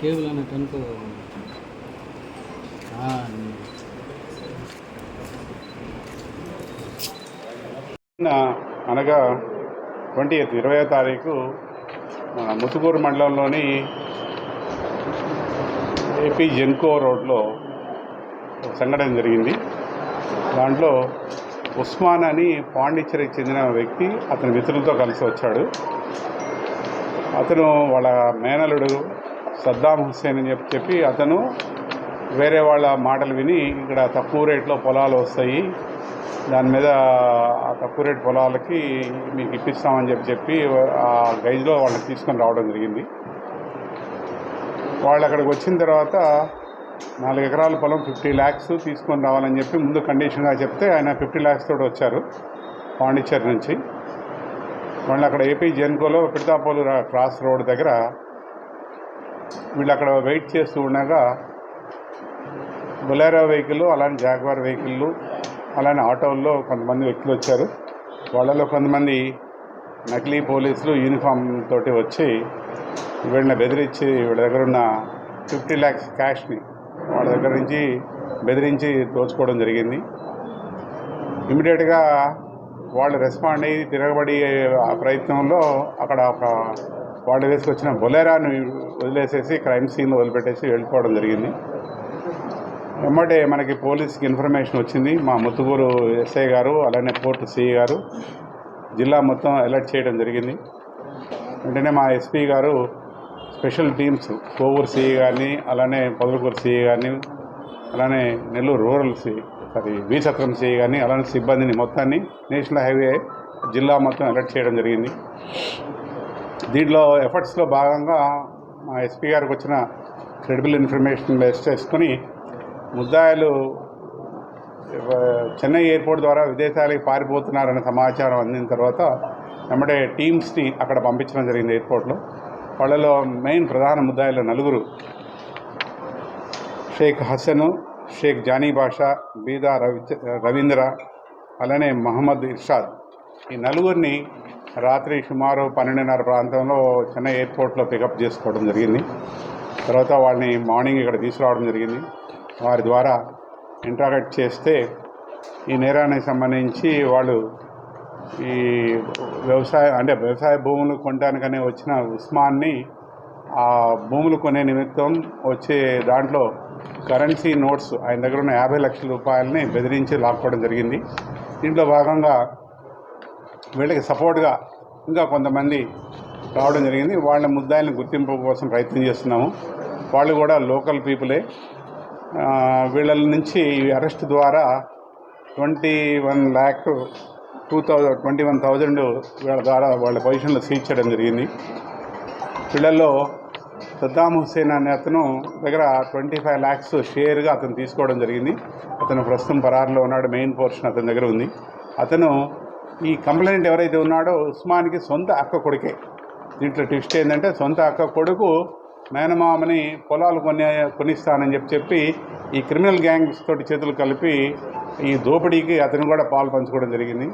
Cable అన్నట్టు అనుకో అనగా ట్వంటీ ఎయిత్ ఇరవై తారీఖు మన ముతుకూరు మండలంలోని ఏపీ జెన్కో రోడ్లో సంఘటన జరిగింది. దాంట్లో ఉస్మాన్ అని పాండిచ్చేరికి చెందిన వ్యక్తి అతని మిత్రులతో కలిసి వచ్చాడు. అతను వాళ్ళ మేనలుడు సద్దాం హుస్సేన్ అని చెప్పి చెప్పి అతను వేరే వాళ్ళ మాటలు విని ఇక్కడ తక్కువ రేట్లో పొలాలు వస్తాయి. దాని మీద ఆ తక్కువ రేట్ పొలాలకి మీకు ఇప్పిస్తామని చెప్పి చెప్పి ఆ గైజ్లో వాళ్ళని తీసుకొని రావడం జరిగింది. వాళ్ళు అక్కడికి వచ్చిన తర్వాత నాలుగు ఎకరాల పొలం ఫిఫ్టీ ల్యాక్స్ తీసుకొని రావాలని చెప్పి ముందు కండిషన్గా చెప్తే ఆయన ఫిఫ్టీ ల్యాక్స్ తోటి వచ్చారు పాండిచ్చేరి నుంచి. వాళ్ళు అక్కడ ఏపీ జెన్కోలో పిడతాపోలు క్రాస్ రోడ్ దగ్గర వీళ్ళు అక్కడ వెయిట్ చేస్తూ ఉండగా బొలేరో వెహికల్ అలానే జాగ్వార్ వెహికల్ అలానే ఆటోల్లో కొంతమంది వ్యక్తులు వచ్చారు. వాళ్ళలో కొంతమంది నకిలీ పోలీసులు యూనిఫామ్ తోటి వచ్చి వీళ్ళని బెదిరించి వీళ్ళ దగ్గర ఉన్న ఫిఫ్టీ ల్యాక్స్ క్యాష్ని వాళ్ళ దగ్గర నుంచి బెదిరించి దోచుకోవడం జరిగింది. ఇమీడియట్గా వాళ్ళు రెస్పాండ్ అయ్యి తిరగబడి ఆ ప్రయత్నంలో అక్కడ ఒక వాళ్ళు వేసుకొచ్చిన బొలేరాని వదిలేసేసి క్రైమ్ సీన్ వదిలిపెట్టేసి వెళ్ళిపోవడం జరిగింది. వెంబడే మనకి పోలీస్కి ఇన్ఫర్మేషన్ వచ్చింది. మా ముత్తుగూరు ఎస్ఐ గారు అలానే పోర్టు సిఐ గారు జిల్లా మొత్తం అలర్ట్ చేయడం జరిగింది. వెంటనే మా ఎస్పీ గారు స్పెషల్ టీమ్స్ కోవూరు సిఐ గారిని అలానే పొదలకూరు సిఐ గారిని అలానే Nellore rural C sorry V CI గారిని అలానే సిబ్బందిని మొత్తాన్ని నేషనల్ హైవే జిల్లా మొత్తం అలర్ట్ చేయడం జరిగింది. దీంట్లో ఎఫర్ట్స్లో భాగంగా మా ఎస్పీ గారికి వచ్చిన క్రెడిబుల్ ఇన్ఫర్మేషన్ బేస్ చేసుకొని ముద్దాయిలు చెన్నై ఎయిర్పోర్ట్ ద్వారా విదేశాలకు పారిపోతున్నారనే సమాచారం అందిన తర్వాత వెంబడే టీమ్స్ని అక్కడ పంపించడం జరిగింది ఎయిర్పోర్ట్లో. వాళ్ళలో మెయిన్ ప్రధాన ముద్దాయిలు నలుగురు. షేక్ హసను షేక్ జానీ బాషా బీదా రవి రవీంద్ర అలానే మహమ్మద్ ఇర్షాద్. ఈ నలుగురిని రాత్రి సుమారు పన్నెండున్నర ప్రాంతంలో చెన్నై ఎయిర్పోర్ట్లో పికప్ చేసుకోవడం జరిగింది. తర్వాత వాళ్ళని మార్నింగ్ ఇక్కడ తీసుకురావడం జరిగింది. వారి ద్వారా ఇంట్రాగేట్ చేస్తే ఈ నేరానికి సంబంధించి వాళ్ళు ఈ వ్యవసాయ అంటే వ్యవసాయ భూములు కొనడానికనే వచ్చిన ఉస్మాన్ని ఆ భూములు కొనే నిమిత్తం వచ్చే దాంట్లో కరెన్సీ నోట్స్ ఆయన దగ్గర ఉన్న యాభై లక్షల రూపాయలని బెదిరించి లాక్కోవడం జరిగింది. దీంట్లో భాగంగా వీళ్ళకి సపోర్ట్గా ఇంకా కొంతమంది రావడం జరిగింది. వాళ్ళ ముద్దాయిలను గుర్తింపు కోసం ప్రయత్నం చేస్తున్నాము. వాళ్ళు కూడా లోకల్ పీపులే. వీళ్ళ నుంచి ఈ అరెస్ట్ ద్వారా twenty one lakh two thousand twenty one thousand వీళ్ళ ద్వారా వాళ్ళ పొజిషన్లో సీజ్ చేయడం జరిగింది. వీళ్ళల్లో సద్దాం హుస్సేన్ అనే అతను దగ్గర ట్వంటీ ఫైవ్ ల్యాక్స్ షేర్గా అతను తీసుకోవడం జరిగింది. అతను ప్రస్తుతం పరారులో ఉన్నాడు. మెయిన్ పోర్షన్ అతని దగ్గర ఉంది. అతను ఈ కంప్లైంట్ ఎవరైతే ఉన్నాడో ఉస్మాన్కి సొంత అక్క కొడుకే. దీంట్లో ట్విస్ట్ ఏంటంటే సొంత అక్క కొడుకు మేనమామని పొలాలు కొని కొనిస్తానని చెప్పి చెప్పి ఈ క్రిమినల్ గ్యాంగ్స్ తోటి చేతులు కలిపి ఈ దోపిడీకి అతను కూడా పాలు పంచుకోవడం జరిగింది.